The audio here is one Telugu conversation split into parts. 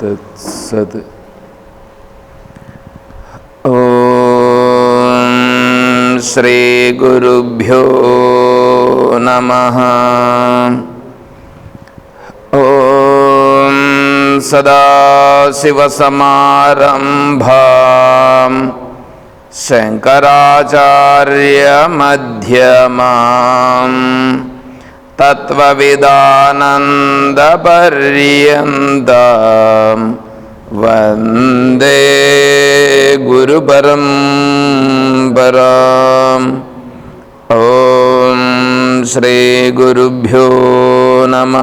तत्सत्। ॐ श्रीगुरुभ्यो नमः। ॐ सदाशिवसमारम्भा शङ्कराचार्यमध्यमा వందే గురుపరం పరాం ఓం శ్రీ గురుభ్యో నమ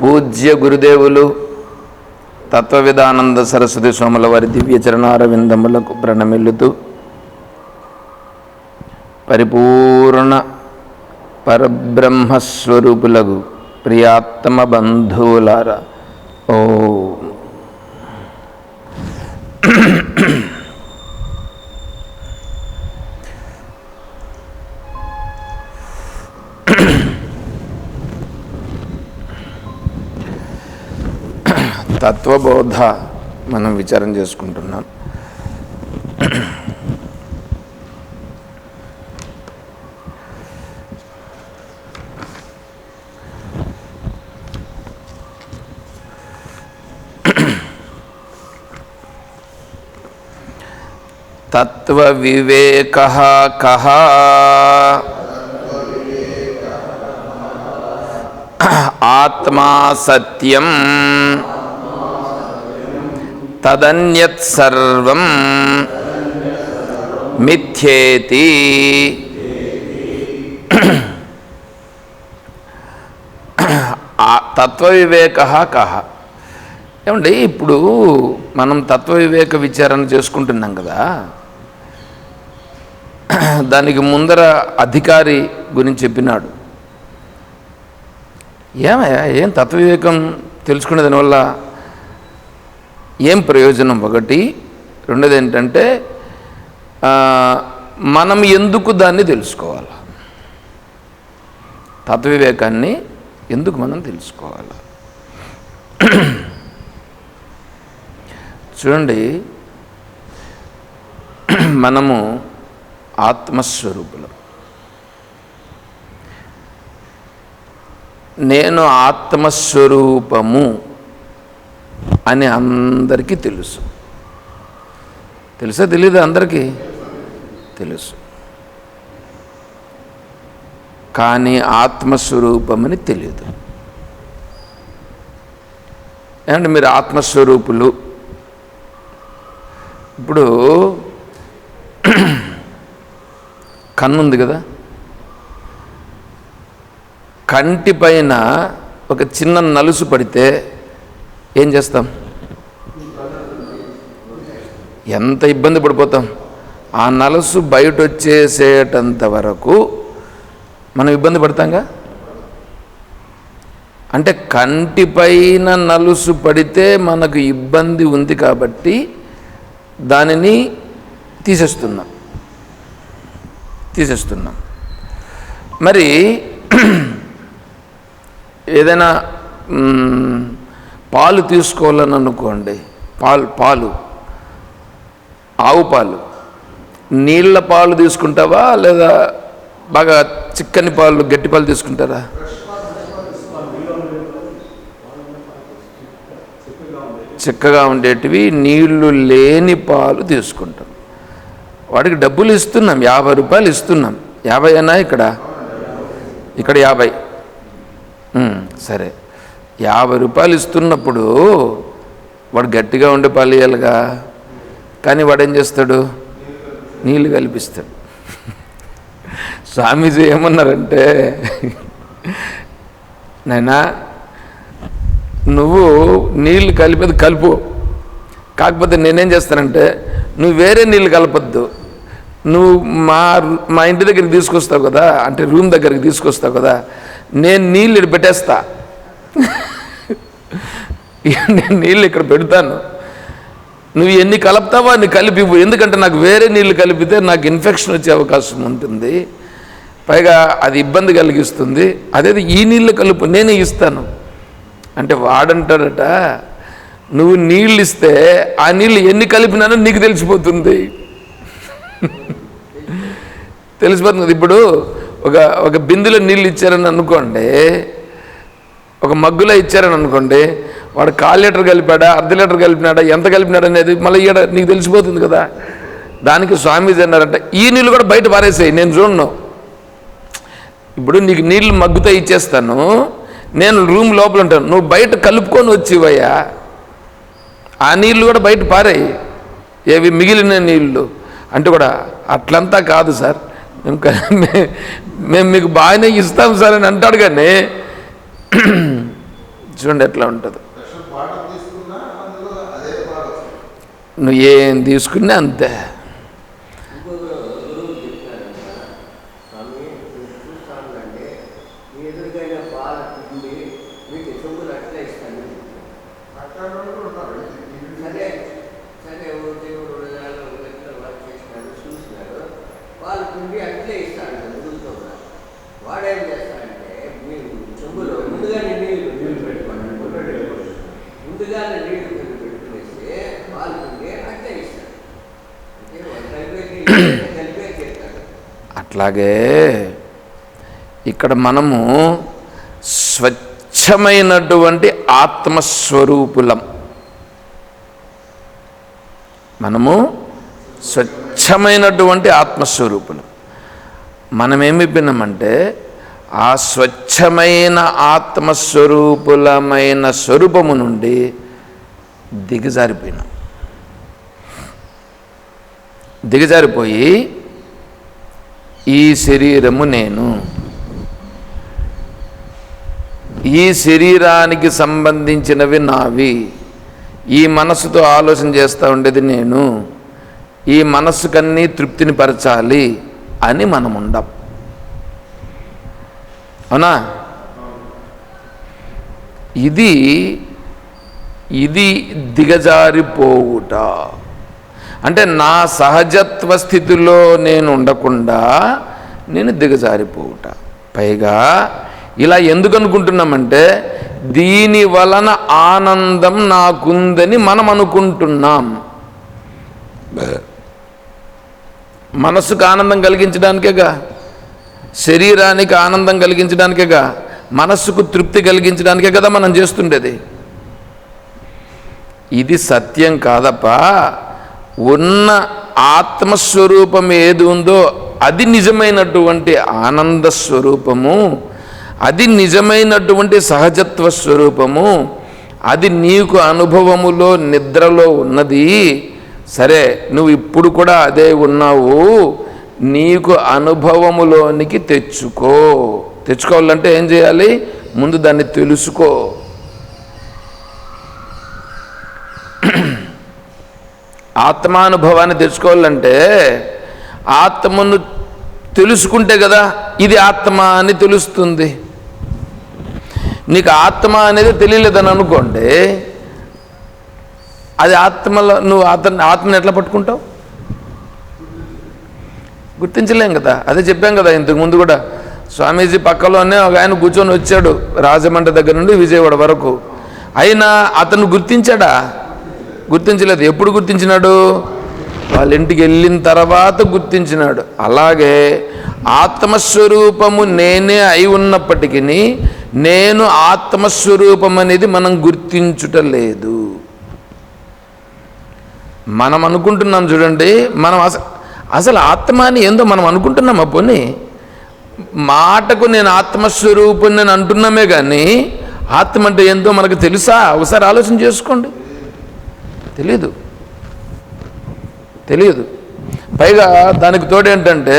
పూజ్య గురుదేవులు తత్వవిధానంద సరస్వతి స్వాముల వారి దివ్య చరణారవిందములకు ప్రణమిల్లుతూ పరిపూర్ణ పరబ్రహ్మస్వరూపులకు ప్రియాత్మ బంధువులారా ఓ. తత్వబోధ మనం విచారం చేసుకుంటున్నాం. తత్వ వివేక కహ ఆత్మా సత్యం తదన్యత్ సర్వం మిథ్యేతి. తత్వవివేక కహ ఏమండి ఇప్పుడు మనం తత్వవివేక విచారణ చేసుకుంటున్నాం కదా? దానికి ముందర అధికారి గురించి చెప్పినాడు. ఏమయ్యా ఏం తత్వవివేకం తెలుసుకునే దానివల్ల ఏం ప్రయోజనం? ఒకటి రెండోది ఏంటంటే మనం ఎందుకు దాన్ని తెలుసుకోవాలి? తత్వవివేకాన్ని ఎందుకు మనం తెలుసుకోవాలి? చూడండి మనము ఆత్మస్వరూపులు. నేను ఆత్మస్వరూపము అని అందరికీ తెలుసు. తెలుసా తెలీదు అందరికీ? తెలుసు. కానీ ఆత్మస్వరూపమని తెలియదు ఏమంటే మీరు ఆత్మస్వరూపులు? ఇప్పుడు కన్నుంది కదా? కంటి పైన ఒక చిన్న నలుసు పడితే ఏం చేస్తాం? ఎంత ఇబ్బంది పడిపోతాం? ఆ నలుసు బయట వచ్చేసేటంత వరకు మనం ఇబ్బంది పడతాంగా? అంటే కంటిపైన నలుసు పడితే మనకు ఇబ్బంది ఉంది కాబట్టి దానిని తీసేస్తున్నాం. తీసేస్తున్నాం. మరి ఏదైనా పాలు తీసుకోవాలని అనుకోండి పాలు పాలు ఆవు పాలు నీళ్ళ పాలు తీసుకుంటావా లేదా బాగా చిక్కని పాలు గట్టి పాలు తీసుకుంటారా? చిక్కగా ఉండేటివి నీళ్ళు లేని పాలు తీసుకుంటాం. వాడికి డబ్బులు ఇస్తున్నాం యాభై రూపాయలు ఇస్తున్నాం. యాభై అయినా ఇక్కడ? ఇక్కడ యాభై. సరే. యాభై రూపాయలు ఇస్తున్నప్పుడు వాడు గట్టిగా ఉండి పాలు కానీ వాడు ఏం చేస్తాడు? నీళ్ళు కల్పిస్తాడు. స్వామీజీ ఏమన్నారంటే నైనా నువ్వు నీళ్ళు కలిపేది కలుపు. కాకపోతే నేనేం చేస్తానంటే నువ్వు వేరే నీళ్ళు కలపద్దు. నువ్వు మా మా ఇంటి దగ్గరికి తీసుకొస్తావు కదా అంటే రూమ్ దగ్గరికి తీసుకొస్తావు కదా నేను నీళ్ళు ఇక్కడ పెట్టేస్తా. నేను నీళ్ళు ఇక్కడ పెడతాను. నువ్వు ఎన్ని కలుపుతావో అన్ని కలిపి ఎందుకంటే నాకు వేరే నీళ్ళు కలిపితే నాకు ఇన్ఫెక్షన్ వచ్చే అవకాశం ఉంటుంది. పైగా అది ఇబ్బంది కలిగిస్తుంది. అదే ఈ నీళ్ళు కలుపు నేనే ఇస్తాను. అంటే వాడంటాడట నువ్వు నీళ్ళు ఇస్తే ఆ నీళ్ళు ఎన్ని కలిపినానో నీకు తెలిసిపోతుంది. తెలిసిపోతుంది. కదా. ఇప్పుడు ఒక ఒక బిందులో నీళ్ళు ఇచ్చారని అనుకోండి ఒక మగ్గులో ఇచ్చారని అనుకోండి వాడు కాల్ లీటర్ కలిపాడా అర్ధ లీటర్ కలిపినాడా ఎంత కలిపినాడు అనేది మళ్ళీ ఈడ నీకు తెలిసిపోతుంది కదా. దానికి స్వామీజీ అన్నారంట ఈ నీళ్ళు కూడా బయట పారేసాయి నేను చూడను. ఇప్పుడు నీకు నీళ్ళు మగ్గుతో ఇచ్చేస్తాను నేను రూమ్ లోపల ఉంటాను నువ్వు బయట కలుపుకొని వచ్చివయ్యా. ఆ నీళ్ళు కూడా బయట పారాయి. ఏవి మిగిలిన నీళ్ళు. అంటే కూడా అట్లంతా కాదు సార్. మేము క- మే- మేము మీకు బాగానే ఇస్తాం సార్ అని అంటాడు కానీ చూడండి ఎట్లా ఉంటుంది. నువ్వు ఏం తీసుకున్నా అంతే స్వామి మీరు చూస్తానంటే మీ ఎదురుగైన పాల పిండి మీకు సొమ్ములు అట్లా ఇస్తాను సరే సరే ఓ దేవుడు ఉదయాలు ఎట్లా వర్క్ చేసినాడు చూసినాడు పాల పిండి అట్లే ఇస్తాడు ముందుతో వాడేం చేస్తాడంటే మీరు చెంబులో ముందుగానే నీళ్ళు నీళ్ళు పెట్టుకోండి ముందుగానే నీళ్ళు మీరు పెట్టుకునేసి పాల పిండి అంటే అట్లాగే ఇక్కడ మనము స్వచ్ఛమైనటువంటి ఆత్మస్వరూపులం. మనము స్వచ్ఛమైనటువంటి ఆత్మస్వరూపులం. మనమేమి విన్నామంటే ఆ స్వచ్ఛమైన ఆత్మస్వరూపులమైన స్వరూపము నుండి దిగజారిపోయినాం. దిగజారిపోయి ఈ శరీరము నేను. ఈ శరీరానికి సంబంధించినవి నావి. ఈ మనస్సుతో ఆలోచన చేస్తూ ఉండేది నేను. ఈ మనస్సుకన్నీ తృప్తిని పరచాలి అని మనం ఉండం అవునా? ఇది ఇది దిగజారిపోవుట. అంటే నా సహజత్వ స్థితిలో నేను ఉండకుండా నేను దిగజారిపోవుట. పైగా ఇలా ఎందుకు అనుకుంటున్నామంటే దీని వలన ఆనందం నాకుందని మనం అనుకుంటున్నాం. మనసుకు ఆనందం కలిగించడానికేగా? శరీరానికి ఆనందం కలిగించడానికేగా మనస్సుకు తృప్తి కలిగించడానికే కదా మనం చేస్తుండేది? ఇది సత్యం కాదప్పా. ఉన్న ఆత్మస్వరూపం ఏది ఉందో అది నిజమైనటువంటి ఆనంద స్వరూపము అది నిజమైనటువంటి సహజత్వ స్వరూపము అది నీకు అనుభవములో నిద్రలో ఉన్నది. సరే నువ్వు ఇప్పుడు కూడా అదే ఉన్నావు. నీకు అనుభవములోనికి తెచ్చుకో. తెచ్చుకోవాలంటే ఏం చేయాలి? ముందు దాన్ని తెలుసుకో. ఆత్మానుభవాన్ని తెచ్చుకోవాలంటే ఆత్మను తెలుసుకుంటే కదా ఇది ఆత్మ అని తెలుస్తుంది. నీకు ఆత్మ అనేది తెలియలేదని అనుకోండి అది ఆత్మలో నువ్వు ఆత్మ ఆత్మని ఎట్లా పట్టుకుంటావు? గుర్తించలేం కదా. అదే చెప్పాం కదా ఇంతకు ముందు కూడా. స్వామీజీ పక్కలోనే ఒక ఆయన కూర్చొని వచ్చాడు రాజమండ్రి దగ్గర నుండి విజయవాడ వరకు. అయినా అతను గుర్తించాడా? గుర్తించలేదు. ఎప్పుడు గుర్తించినాడు? వాళ్ళ ఇంటికి వెళ్ళిన తర్వాత గుర్తించినాడు. అలాగే ఆత్మస్వరూపము నేనే అయి ఉన్నప్పటికీ నేను ఆత్మస్వరూపం అనేది మనం గుర్తించుట లేదు. మనం అనుకుంటున్నాం చూడండి. మనం అసలు అసలు ఆత్మ అని ఏందో మనం అనుకుంటున్నామా పోనీ? మాటకు నేను ఆత్మస్వరూపం నేను అంటున్నామే కానీ ఆత్మ అంటే ఏందో మనకు తెలుసా? ఒకసారి ఆలోచన చేసుకోండి. తెలియదు తెలియదు పైగా దానికి తోడు ఏంటంటే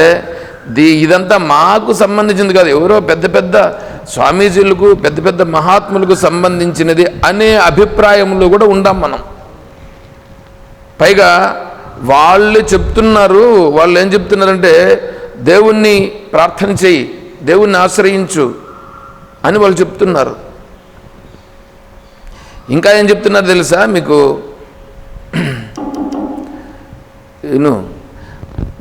దీ ఇదంతా మాకు సంబంధించింది కాదు. ఎవరో పెద్ద పెద్ద స్వామీజీలకు పెద్ద పెద్ద మహాత్ములకు సంబంధించినది అనే అభిప్రాయంలో కూడా ఉండాం మనం. పైగా వాళ్ళు చెప్తున్నారు వాళ్ళు ఏం చెప్తున్నారంటే దేవుణ్ణి ప్రార్థన చేయి దేవుణ్ణి ఆశ్రయించు అని వాళ్ళు చెప్తున్నారు. ఇంకా ఏం చెప్తున్నారు తెలుసా మీకు? నేను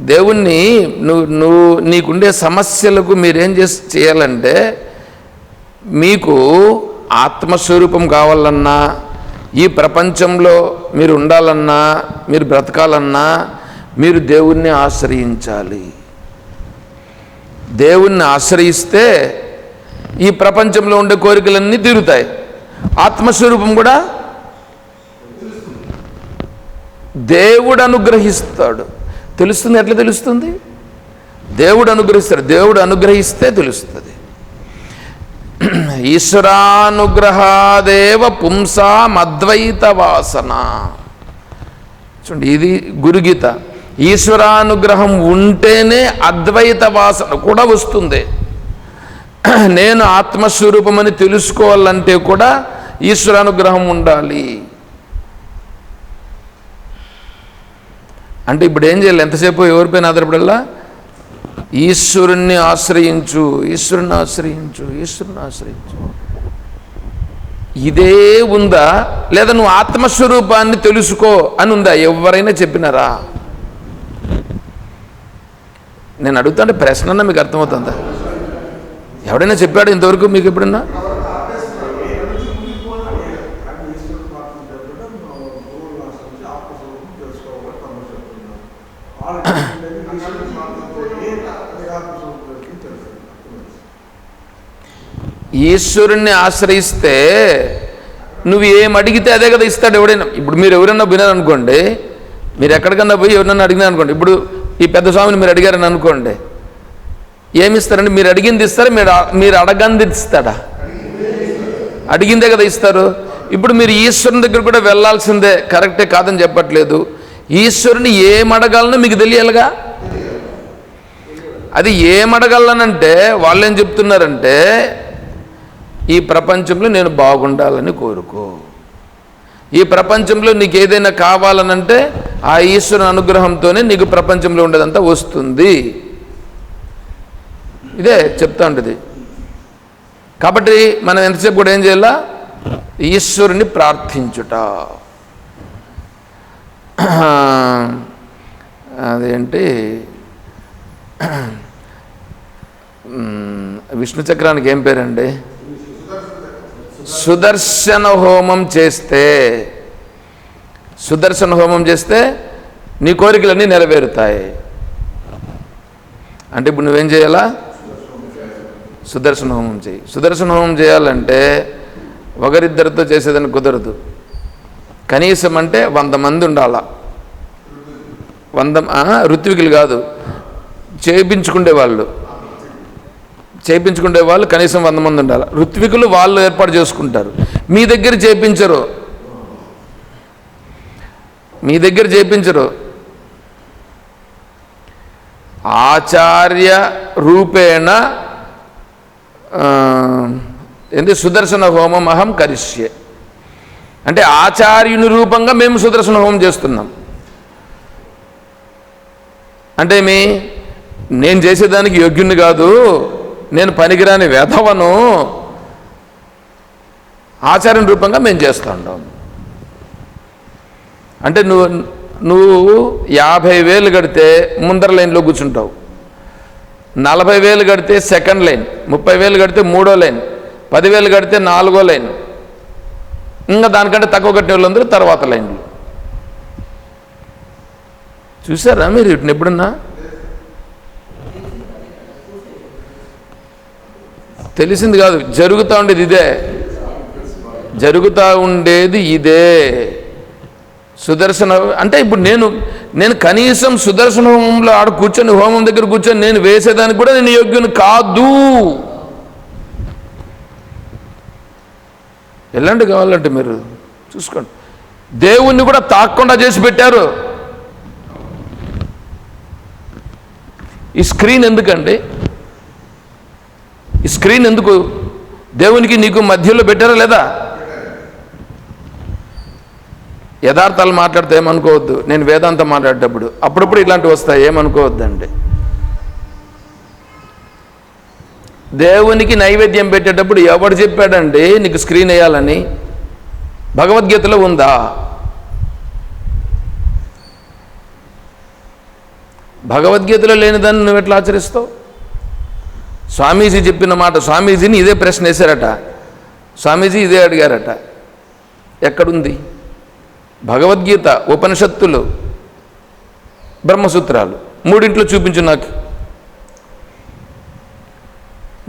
దేవుణ్ణి నువ్వు నువ్వు నీకుండే సమస్యలకు మీరేం చేసి చేయాలంటే మీకు ఆత్మస్వరూపం కావాలన్నా ఈ ప్రపంచంలో మీరు ఉండాలన్నా మీరు బ్రతకాలన్నా మీరు దేవుణ్ణి ఆశ్రయించాలి. దేవుణ్ణి ఆశ్రయిస్తే ఈ ప్రపంచంలో ఉండే కోరికలన్నీ తీరుతాయి. ఆత్మస్వరూపం కూడా దేవుడు అనుగ్రహిస్తాడు. తెలుస్తుంది ఎట్లా తెలుస్తుంది? దేవుడు అనుగ్రహిస్తాడు. దేవుడు అనుగ్రహిస్తే తెలుస్తుంది. ఈశ్వరానుగ్రహాదేవ పుంసా మద్వైత వాసన. చూడండి ఇది గురుగీత. ఈశ్వరానుగ్రహం ఉంటేనే అద్వైత వాసన కూడా వస్తుంది. నేను ఆత్మస్వరూపమని తెలుసుకోవాలంటే కూడా ఈశ్వరానుగ్రహం ఉండాలి. అంటే ఇప్పుడు ఏం చేయాలి? ఎంతసేపు ఎవరిపైన ఆధారపడాలా? ఈశ్వరుణ్ణి ఆశ్రయించు ఈశ్వరుని ఆశ్రయించు ఈశ్వరుని ఆశ్రయించు. ఇదే ఉందా? లేదా నువ్వు ఆత్మస్వరూపాన్ని తెలుసుకో అని ఉందా? ఎవరైనా చెప్పినారా? నేను అడుగుతాంటే ప్రశ్న అన్నా మీకు అర్థమవుతుందా? ఎవడైనా చెప్పాడు ఇంతవరకు మీకు ఎప్పుడన్నా? ఈశ్వరుణ్ణి ఆశ్రయిస్తే నువ్వు ఏం అడిగితే అదే కదా ఇస్తాడు ఎవడైనా. ఇప్పుడు మీరు ఎవరైనా వినారనుకోండి మీరు ఎక్కడికన్నా పోయి ఎవరన్నా అడిగినారు అనుకోండి ఇప్పుడు ఈ పెద్ద స్వామిని మీరు అడిగారని అనుకోండి ఏమి ఇస్తారండి మీరు అడిగింది ఇస్తారా? మీరు మీరు అడగంది ఇస్తాడా? అడిగిందే కదా ఇస్తారు. ఇప్పుడు మీరు ఈశ్వరుని దగ్గర కూడా వెళ్ళాల్సిందే కరెక్టే కాదని చెప్పట్లేదు. ఈశ్వరుని ఏం అడగాలనో మీకు తెలియాలిగా? అది ఏం అడగాలనంటే వాళ్ళు ఏం చెప్తున్నారంటే ఈ ప్రపంచంలో నేను బాగుండాలని కోరుకో. ఈ ప్రపంచంలో నీకు ఏదైనా కావాలనంటే ఆ ఈశ్వరుని అనుగ్రహంతోనే నీకు ప్రపంచంలో ఉండేదంతా వస్తుంది. ఇదే చెప్తా ఉంటుంది. కాబట్టి మనం ఎంతసేపు కూడా ఏం చేయాలా? ఈశ్వరుని ప్రార్థించుట. అదేంటి? విష్ణు చక్రానికి ఏం పేరండి? సుదర్శన హోమం చేస్తే సుదర్శన హోమం చేస్తే నీ కోరికలన్నీ నెరవేరుతాయి. అంటే ఇప్పుడు నువ్వేం చేయాలా? సుదర్శన హోమం చేయి. సుదర్శన హోమం చేయాలంటే ఒకరిద్దరితో చేసేదని కుదరదు. కనీసం అంటే వంద మంది ఉండాలా. వంద ఆ, ఋత్వికులు కాదు. చేయించుకునే వాళ్ళు. చేయించుకునే వాళ్ళు కనీసం వంద మంది ఉండాలి. ఋత్వికులు వాళ్ళు ఏర్పాటు చేసుకుంటారు. మీ దగ్గర చేయించరు మీ దగ్గర చేయించరు ఆచార్య రూపేణ ఏంటి సుదర్శన హోమం అహం కరిష్యే. అంటే ఆచార్యుని రూపంగా మేము సుదర్శన హోమం చేస్తున్నాం. అంటే మీ నేను చేసేదానికి యోగ్యుని కాదు. నేను పనికిరాని వెధవను ఆచార్యం రూపంగా మేము చేస్తూ ఉంటాం అంటే నువ్వు నువ్వు యాభై వేలు కడితే ముందర లైన్లో కూర్చుంటావు. నలభై వేలు కడితే సెకండ్ లైన్ ముప్పై వేలు కడితే మూడో లైన్ పదివేలు కడితే నాలుగో లైన్. ఇంకా దానికంటే తక్కువ కట్టిన వాళ్ళందరూ తర్వాత లైన్లు. చూసారా మీరు వీటిని ఎప్పుడన్నా? తెలిసింది కాదు జరుగుతూ ఉండేది ఇదే. జరుగుతూ ఉండేది ఇదే. సుదర్శన అంటే ఇప్పుడు నేను నేను కనీసం సుదర్శన హోమంలో ఆడ కూర్చొని హోమం దగ్గర కూర్చొని నేను వేసేదానికి కూడా నేను యోగ్యుని కాదు. ఎలాంటి కావాలంటే మీరు చూసుకోండి. దేవుణ్ణి కూడా తాక్కుండా చేసి పెట్టారు. ఈ స్క్రీన్ ఎందుకండి? ఈ స్క్రీన్ ఎందుకు? దేవునికి నీకు మధ్యలో పెట్టారా లేదా? యథార్థాలు మాట్లాడితే ఏమనుకోవద్దు. నేను వేదాంతం మాట్లాడేటప్పుడు. అప్పుడప్పుడు ఇలాంటివి వస్తాయి. ఏమనుకోవద్దండి? దేవునికి నైవేద్యం పెట్టేటప్పుడు ఎవడు చెప్పాడండి? నీకు స్క్రీన్ వేయాలని? భగవద్గీతలో ఉందా? భగవద్గీతలో లేనిదాన్ని నువ్వు ఎట్లా ఆచరిస్తావు? స్వామీజీ చెప్పిన మాట స్వామీజీని ఇదే ప్రశ్న వేశారట. స్వామీజీ ఇదే అడిగారట. ఎక్కడుంది? భగవద్గీత ఉపనిషత్తులు బ్రహ్మసూత్రాలు. మూడింట్లో చూపించు నాకు.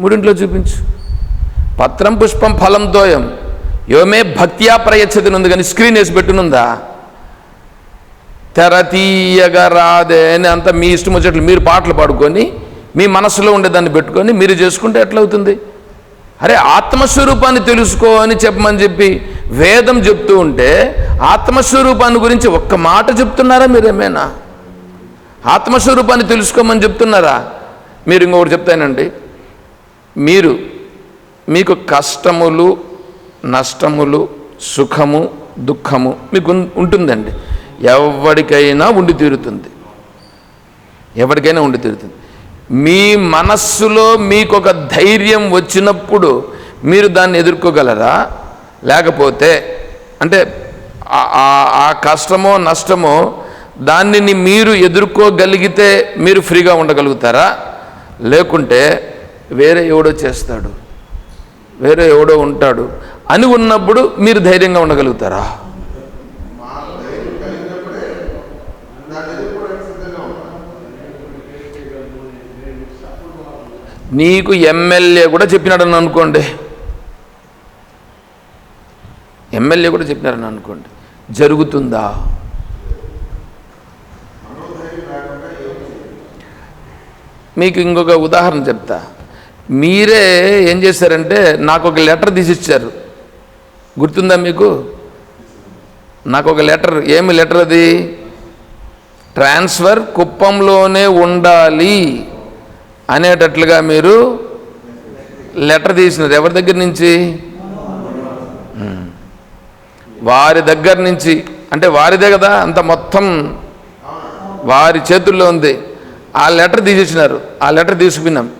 మూడింట్లో చూపించు. పత్రం పుష్పం ఫలం దోయం యోమే భక్త్యా ప్రయచ్చతి ఉంది కానీ స్క్రీన్ వేసి పెట్టునుందా? తెర తీయగా రాదే అని అంతా మీ ఇష్టం వచ్చేట్లు మీరు పాటలు పాడుకొని మీ మనసులో ఉండేదాన్ని పెట్టుకొని మీరు చేసుకుంటే ఎట్లవుతుంది? అరే ఆత్మస్వరూపాన్ని తెలుసుకో అని చెప్పమని చెప్పి వేదం చెప్తూ ఉంటే ఆత్మస్వరూపాన్ని గురించి ఒక్క మాట చెప్తున్నారా మీరేమైనా ఆత్మస్వరూపాన్ని తెలుసుకోమని చెప్తున్నారా? మీరు ఇంకొకటి చెప్తానండి మీరు మీకు కష్టములు నష్టములు సుఖము దుఃఖము మీకు ఉంటుందండి. ఎవరికైనా ఉండి తీరుతుంది. ఎవరికైనా ఉండి తీరుతుంది. మీ మనస్సులో మీకు ఒక ధైర్యం వచ్చినప్పుడు మీరు దాన్ని ఎదుర్కోగలరా? లేకపోతే అంటే ఆ- ఆ- కష్టమో నష్టమో దానిని మీరు ఎదుర్కోగలిగితే మీరు ఫ్రీగా ఉండగలుగుతారా? లేకుంటే వేరే ఎవడో చేస్తాడు వేరే ఎవడో ఉంటాడు అని ఉన్నప్పుడు మీరు ధైర్యంగా ఉండగలుగుతారా మాకు ధైర్యం కలిగినప్పుడే దాన్ని ఎదుర్కోవడానికి సిద్ధంగా ఉంటాం నీకు ఎమ్మెల్యే కూడా చెప్పినాడని అనుకోండి. ఎమ్మెల్యే కూడా చెప్పినారని అనుకోండి. జరుగుతుందా? మీకు ఇంకొక ఉదాహరణ చెప్తా. మీరే ఏం చేశారంటే నాకు ఒక లెటర్ తీసిచ్చారు. గుర్తుందా మీకు? నాకు ఒక లెటర్ ఏమి లెటర్ అది? ట్రాన్స్ఫర్ కుప్పంలోనే ఉండాలి. అనేటట్లుగా మీరు లెటర్ తీసినారు. ఎవరి దగ్గర నుంచి? వారి దగ్గర నుంచి. అంటే వారిదే కదా అంత మొత్తం వారి చేతుల్లో ఉంది. ఆ లెటర్ తీసేసినారు. ఆ లెటర్ తీసుకున్నాం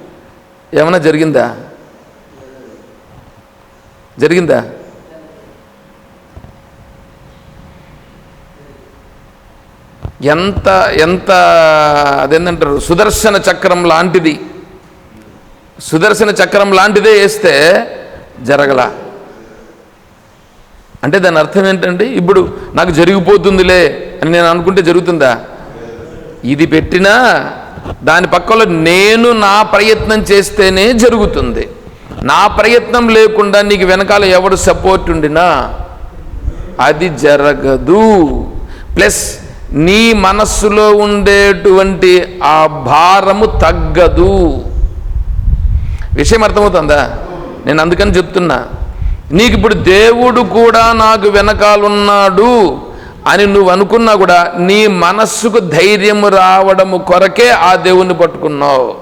ఏమైనా జరిగిందా? జరిగిందా? ఎంత ఎంత అదేంటంటారు సుదర్శన చక్రం లాంటిది. సుదర్శన చక్రం లాంటిదే వేస్తే జరగల. అంటే దాని అర్థం ఏంటంటే ఇప్పుడు నాకు జరిగిపోతుందిలే అని నేను అనుకుంటే జరుగుతుందా? ఇది పెట్టినా దాని పక్కలో నేను నా ప్రయత్నం చేస్తేనే జరుగుతుంది. నా ప్రయత్నం లేకుండా నీకు వెనకాల ఎవడు సపోర్ట్ ఉండినా అది జరగదు. ప్లస్ నీ మనస్సులో ఉండేటువంటి ఆ భారము తగ్గదు. విషయం అర్థమవుతుందా? నేను అందుకని చెప్తున్నా. నీకు ఇప్పుడు దేవుడు కూడా నాకు వెనకాలన్నాడు అని నువ్వు అనుకున్నా కూడా నీ మనస్సుకు ధైర్యం రావడం కొరకే ఆ దేవుణ్ణి పట్టుకున్నావు.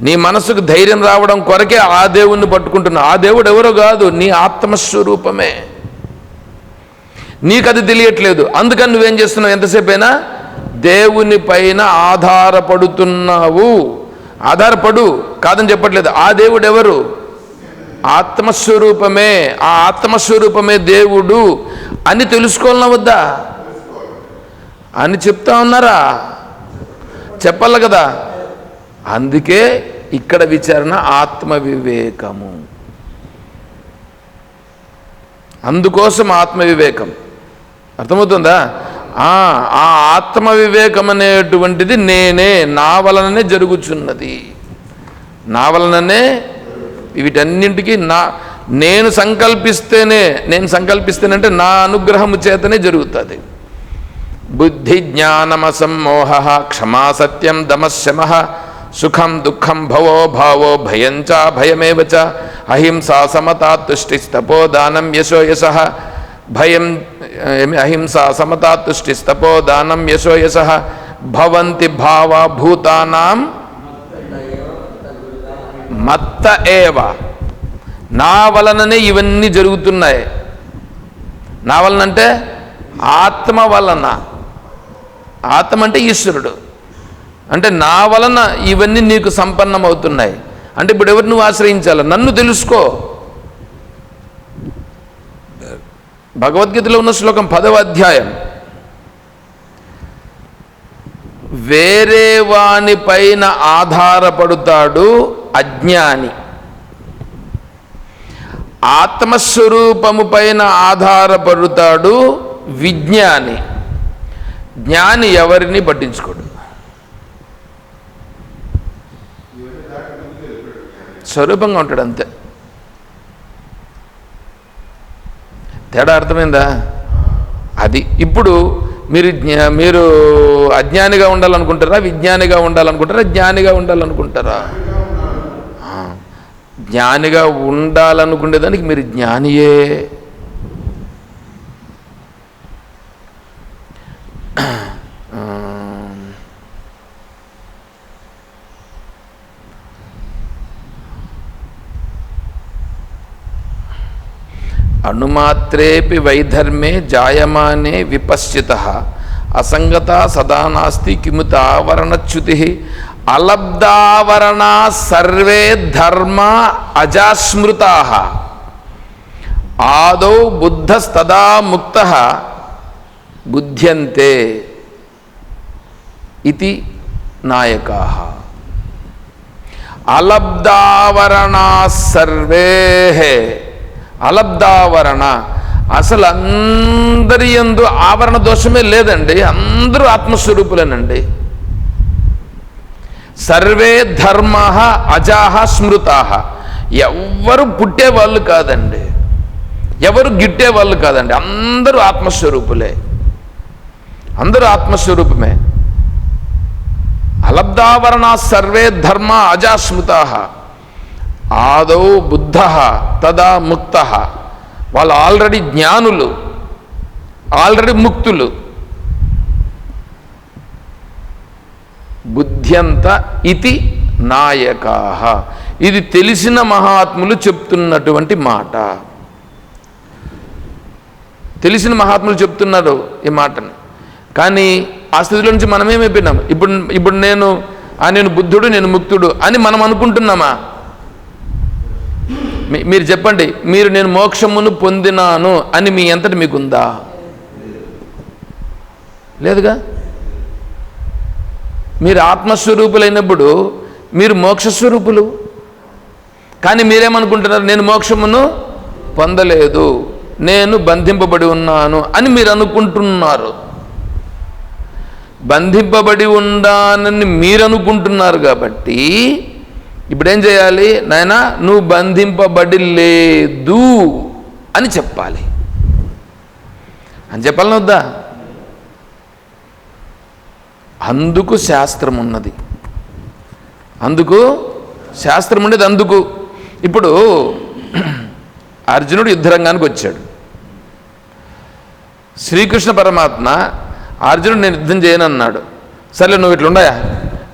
నీ మనస్సుకు ధైర్యం రావడం కొరకే ఆ దేవుణ్ణి పట్టుకుంటున్నావు. ఆ దేవుడు ఎవరో కాదు నీ ఆత్మస్వరూపమే. నీకు అది తెలియట్లేదు. అందుకని నువ్వేం చేస్తున్నావు? ఎంతసేపైనా దేవుని పైన ఆధారపడుతున్నావు. ఆధారపడు. కాదని చెప్పట్లేదు. ఆ దేవుడు ఎవరు ఆత్మస్వరూపమే. ఆ ఆత్మస్వరూపమే దేవుడు. అని తెలుసుకోవాలన్నా వద్దా? అని చెప్తా ఉన్నారా? చెప్పాలి కదా. అందుకే ఇక్కడ విచారణ ఆత్మ వివేకము అందుకోసం ఆత్మ వివేకం అర్థమవుతుందా? ఆ ఆ ఆత్మ వివేకం అనేటువంటిది నేనే నా వలననే జరుగుచున్నది. నా వలననే వీటన్నింటికి నా నేను సంకల్పిస్తేనే నేను సంకల్పిస్తేనంటే నా అనుగ్రహము చేతనే జరుగుతుంది. బుద్ధి జ్ఞానమసమ్మోహ క్షమా సత్యం దమశమ సుఖం దుఃఖం భవో భావో భయం చ భయమేవ అహింసా సమతా తుష్టిస్తపో దానం యశో యశ భయం అహింస అహింసా సమతా తుష్టిస్తపో దానం యశో యశ భవంతి భావ భూతానాం మత్త ఏవ. నా వలననే ఇవన్నీ జరుగుతున్నాయి. నా వలన అంటే ఆత్మ వలన. ఆత్మ అంటే ఈశ్వరుడు. అంటే నా వలన ఇవన్నీ నీకు సంపన్నమవుతున్నాయి. అంటే ఇప్పుడు ఎవరు నువ్వు ఆశ్రయించాలి? నన్ను తెలుసుకో. భగవద్గీతలో ఉన్న శ్లోకం పదవ అధ్యాయం. వేరే వాని పైన ఆధారపడుతాడు అజ్ఞాని. ఆత్మస్వరూపము పైన ఆధారపడుతాడు విజ్ఞాని. జ్ఞాని ఎవరిని పట్టించుకోడు. స్వరూపంగా ఉంటాడు అంతే. తేడా అర్థమైందా? అది ఇప్పుడు మీరు జ్ఞా మీరు అజ్ఞానిగా ఉండాలనుకుంటారా? విజ్ఞానిగా ఉండాలనుకుంటారా? జ్ఞానిగా ఉండాలనుకుంటారా? ఆ, జ్ఞానిగా ఉండాలనుకునేదానికి మీరు జ్ఞానియే. అణుమాత్రేపి వైధర్మే జాయమానే విపశ్చిత. అసంగత సదా నాస్తి కిముత ఆవరణచ్యుతి అలబ్ధావరణా సర్వే ధర్మ అజాస్మృత. ఆదౌ బుద్ధస్తదా ముక్త. బుద్ధ్యంతే ఇది నాయకా. అలబ్ధావరణ సర్వే. అలబ్ధావరణ అసలు అందరి ఎందు ఆవరణ దోషమే లేదండి అందరూ ఆత్మస్వరూపులేనండి. సర్వే ధర్మ అజాహ స్మృతా. ఎవ్వరు పుట్టేవాళ్ళు కాదండి. ఎవరు గిట్టే వాళ్ళు కాదండి అందరూ ఆత్మస్వరూపులే. అందరూ ఆత్మస్వరూపమే. అలబ్ధావరణ సర్వే ధర్మ అజాస్మృతా ఆదౌ బుద్ధ తదా ముక్త. వాళ్ళు ఆల్రెడీ జ్ఞానులు ఆల్రెడీ ముక్తులు. బుద్ధ్యంత ఇది నాయకా. ఇది తెలిసిన మహాత్ములు చెప్తున్నటువంటి మాట. తెలిసిన మహాత్ములు చెప్తున్నారు ఈ మాటని. కానీ ఆ స్థితిలో నుంచి మనమేమైపోయినాం? ఇప్పుడు ఇప్పుడు నేను ఆ నేను బుద్ధుడు నేను ముక్తుడు అని మనం అనుకుంటున్నామా? మీరు చెప్పండి మీరు నేను మోక్షమును పొందినాను అని మీ ఎంతటి మీకుందా? లేదుగా? మీరు ఆత్మస్వరూపులైనప్పుడు మీరు మోక్షస్వరూపులు. కానీ మీరేమనుకుంటున్నారు నేను మోక్షమును పొందలేదు నేను బంధింపబడి ఉన్నాను అని మీరు అనుకుంటున్నారు. బంధింపబడి ఉండానని మీరు అనుకుంటున్నారు కాబట్టి ఇప్పుడేం చేయాలి? నాయనా నువ్వు బంధింపబడి లేదు అని చెప్పాలి. అని చెప్పాలని వద్దా? అందుకు శాస్త్రం ఉన్నది అందుకు? శాస్త్రం ఉండేది అందుకు. ఇప్పుడు అర్జునుడు యుద్ధరంగానికి వచ్చాడు. శ్రీకృష్ణ పరమాత్మ అర్జునుడు నేను యుద్ధం చేయను అన్నాడు సర్లే నువ్వు ఇట్లుండయా?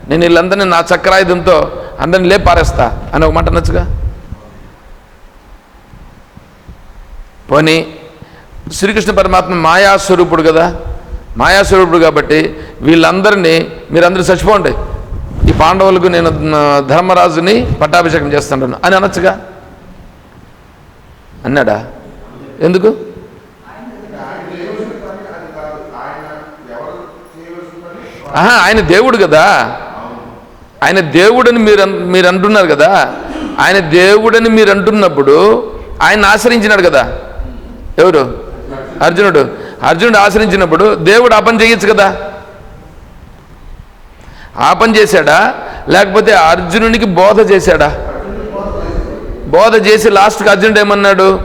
నేను వీళ్ళందరినీ నా చక్రాయుధంతో అందరిని లే పారేస్తా అని ఒక మాట అనొచ్చుగా? పోనీ శ్రీకృష్ణ పరమాత్మ మాయాస్వరూపుడు కదా? మాయాస్వరూపుడు కాబట్టి వీళ్ళందరినీ మీరందరూ చచ్చిపోండి. ఈ పాండవులకు నేను ధర్మరాజుని పట్టాభిషేకం చేస్తున్నాను అని అనొచ్చుగా? అన్నాడా? ఎందుకు? ఆహా ఆయన దేవుడు కదా? ఆయన దేవుడని మీరు మీరు అంటున్నారు కదా? ఆయన దేవుడని మీరు అంటున్నప్పుడు ఆయన ఆశ్రయించినాడు కదా? ఎవరు? అర్జునుడు. అర్జునుడు ఆశ్రయించినప్పుడు దేవుడు ఆపం చేయొచ్చు కదా? ఆపం చేశాడా? లేకపోతే అర్జునునికి బోధ చేశాడా? బోధ చేసి లాస్ట్కి అర్జునుడు ఏమన్నాడు?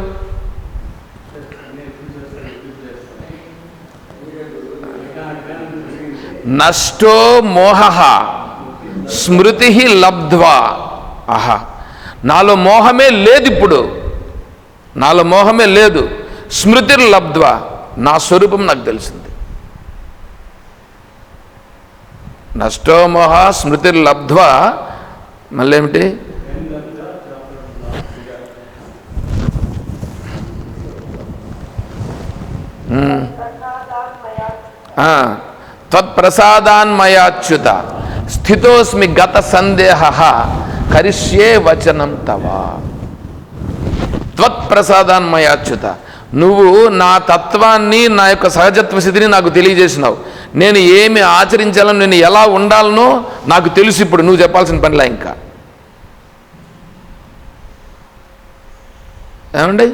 నష్టో మోహ. స్మృతి లబ్ధ్వా. ఆహా. నాలో మోహమే లేదు ఇప్పుడు. నాలో మోహమే లేదు. స్మృతి లబ్ధ్వా. నా స్వరూపం నాకు తెలిసింది. నష్టో మోహ స్మృతి లబ్ధ్వా. మళ్ళీ ఏమిటి? స్థితోస్మి గత సందేహ కరిష్యే వచనం తవ. త్వత్ప్రసాదాన్మయాచ్యుత నువ్వు నా తత్వాన్ని నా యొక్క సహజత్వ స్థితిని నాకు తెలియజేసినావు. నేను ఏమి ఆచరించాలని నేను ఎలా ఉండాలనో నాకు తెలుసు ఇప్పుడు నువ్వు చెప్పాల్సిన పనిలా ఇంకా. ఏమండి?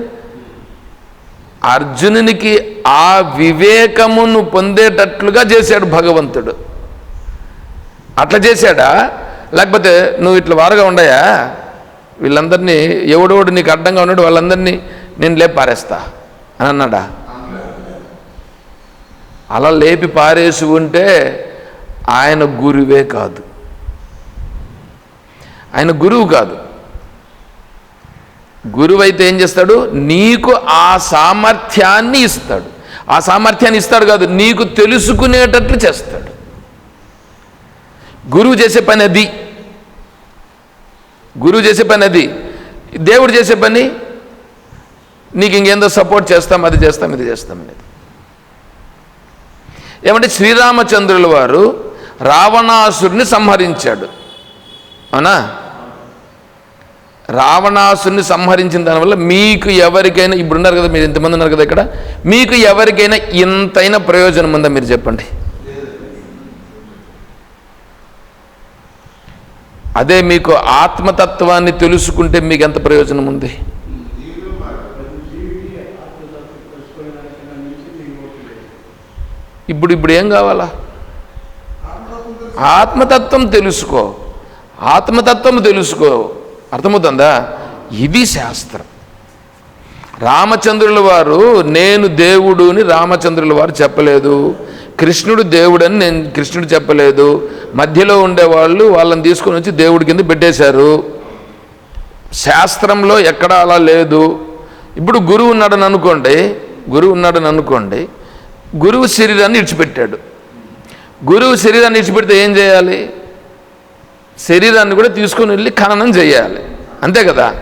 అర్జునునికి ఆ వివేకమును పొందేటట్లుగా చేశాడు భగవంతుడు. అట్లా చేశాడా? లేకపోతే నువ్వు ఇట్లా వారుగా ఉండయా? వీళ్ళందరినీ ఎవడోడు నీకు అడ్డంగా ఉన్నాడు వాళ్ళందరినీ నేను లేపి పారేస్తా అని అన్నాడా? అలా లేపి పారేసి ఉంటే ఆయన గురువే కాదు. ఆయన గురువు కాదు. గురువు అయితే ఏం చేస్తాడు? నీకు ఆ సామర్థ్యాన్ని ఇస్తాడు. ఆ సామర్థ్యాన్ని ఇస్తాడు కాదు నీకు తెలుసుకునేటట్లు చేస్తాడు. గురువు చేసే పని అది. గురువు చేసే పని అది. దేవుడు చేసే పని నీకు ఇంకేందో సపోర్ట్ చేస్తాం అది చేస్తాం ఇది చేస్తాం అనేది. ఏమంటే శ్రీరామచంద్రుల వారు రావణాసురుని సంహరించాడు. అవునా? రావణాసుని సంహరించిన దానివల్ల మీకు ఎవరికైనా ఇప్పుడు ఉన్నారు కదా మీరు ఇంతమంది ఉన్నారు కదా ఇక్కడ మీకు ఎవరికైనా ఇంతైనా ప్రయోజనం ఉందా మీరు చెప్పండి? అదే మీకు ఆత్మతత్వాన్ని తెలుసుకుంటే మీకు ఎంత ప్రయోజనం ఉంది? ఇప్పుడు ఇప్పుడు ఏం కావాలా? ఆత్మతత్వం తెలుసుకో. ఆత్మతత్వం తెలుసుకో. అర్థమవుతుందా? ఇది శాస్త్రం. రామచంద్రుల వారు నేను దేవుడు అని రామచంద్రుల వారు చెప్పలేదు. కృష్ణుడు దేవుడని నేను కృష్ణుడు చెప్పలేదు. మధ్యలో ఉండేవాళ్ళు వాళ్ళని తీసుకొని వచ్చి దేవుడి కింద పెట్టేశారు. శాస్త్రంలో ఎక్కడా అలా లేదు. ఇప్పుడు గురువు ఉన్నాడని అనుకోండి గురువు ఉన్నాడని అనుకోండి గురువు శరీరాన్ని ఇడిచిపెట్టాడు గురువు శరీరాన్ని ఇడిచిపెడితే ఏం చేయాలి? శరీరాన్ని కూడా తీసుకొని వెళ్ళి ఖననం చేయాలి. అంతే కదా?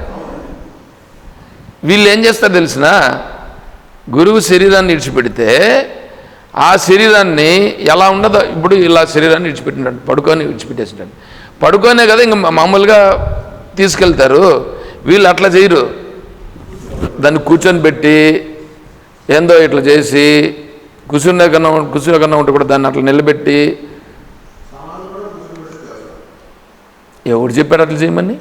వీళ్ళు ఏం చేస్తారు తెలిసిన గురువు శరీరాన్ని ఇడిచిపెడితే ఆ శరీరాన్ని ఎలా ఉండదో ఇప్పుడు ఇలా శరీరాన్ని విడిచిపెట్టినాడు పడుకొని విడిచిపెట్టేసినాడు పడుకోనే కదా ఇంక మామూలుగా తీసుకెళ్తారు వీళ్ళు అట్లా చేయరు. దాన్ని కూర్చొని పెట్టి ఏందో ఇట్లా చేసి కూర్చునే కన్నా కూర్చునే కన్నా ఉంటే కూడా దాన్ని అట్లా నిలబెట్టి. ఎవడు చెప్పాడు అట్లా చేయమని?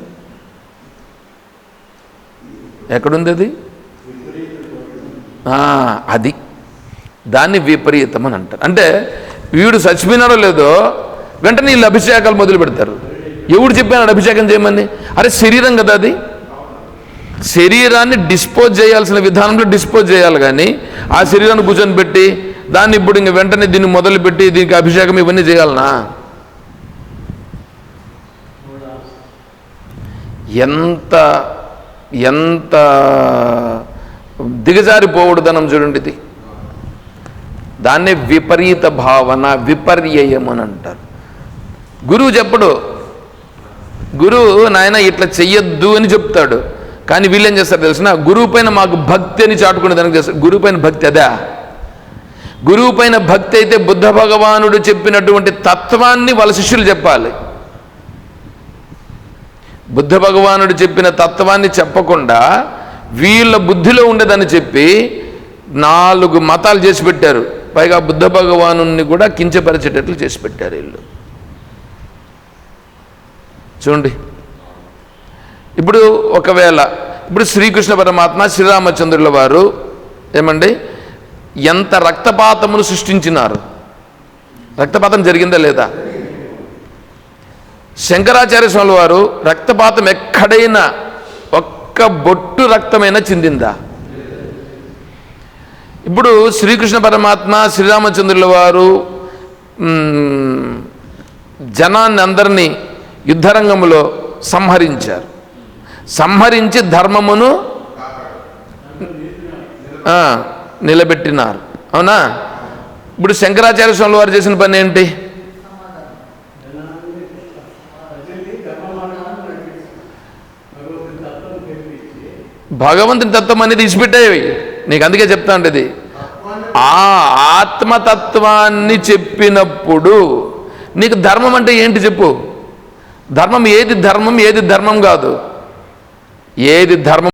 ఎక్కడుంది అది? అది. దాన్ని విపరీతం అని అంటారు. అంటే వీడు చచ్చిపోయినాడో లేదో వెంటనే వీళ్ళు అభిషేకాలు మొదలు పెడతారు. ఎవడు చెప్పాడు అభిషేకం చేయమని? అరే శరీరం కదా అది. శరీరాన్ని డిస్పోజ్ చేయాల్సిన విధానంలో డిస్పోజ్ చేయాలి కానీ ఆ శరీరాన్ని కూర్చొని పెట్టి దాన్ని ఇప్పుడు ఇంక వెంటనే దీన్ని మొదలుపెట్టి దీనికి అభిషేకం ఇవన్నీ చేయాలనా? ఎంత ఎంత దిగజారిపోవడదనం చూడండి ఇది. దాన్నే విపరీత భావన విపర్యయం అని అంటారు గురువు చెప్పడు గురువు నాయన ఇట్లా చెయ్యొద్దు అని చెప్తాడు. కానీ వీళ్ళు ఏం చేస్తారు తెలిసిన? గురువు పైన మాకు భక్తి అని చాటుకునే దానికి చేస్తారు. గురువు పైన భక్తి అదా? గురువు పైన భక్తి అయితే బుద్ధ భగవానుడు చెప్పినటువంటి తత్వాన్ని వాళ్ళ శిష్యులు చెప్పాలి. బుద్ధ భగవానుడు చెప్పిన తత్వాన్ని చెప్పకుండా వీళ్ళ బుద్ధిలో ఉండేదని చెప్పి నాలుగు మతాలు చేసి పెట్టారు. పైగా బుద్ధ భగవాను కూడా కించపరిచేటట్లు చేసి పెట్టారు వీళ్ళు. చూడండి. ఇప్పుడు ఒకవేళ ఇప్పుడు శ్రీకృష్ణ పరమాత్మ శ్రీరామచంద్రుల వారు ఏమండి? ఎంత రక్తపాతమును సృష్టించినారు? రక్తపాతం జరిగిందా లేదా? శంకరాచార్య స్వామి వారు రక్తపాతం ఎక్కడైనా ఒక్క బొట్టు రక్తమైనా చిందిందా? ఇప్పుడు శ్రీకృష్ణ పరమాత్మ శ్రీరామచంద్రుల వారు జనాన్ని అందరినీ యుద్ధరంగంలో సంహరించారు. సంహరించి ధర్మమును నిలబెట్టినారు. అవునా? ఇప్పుడు శంకరాచార్య స్వామి వారు చేసిన పని ఏంటి? భగవంతుని తత్వం అనేది ఇచ్చిపెట్టేవి. నీకు అందుకే చెప్తా ఉండేది ఆ ఆత్మతత్వాన్ని చెప్పినప్పుడు నీకు ధర్మం అంటే ఏంటి చెప్పు? ధర్మం ఏది ధర్మం ఏది ధర్మం కాదు. ఏది ధర్మం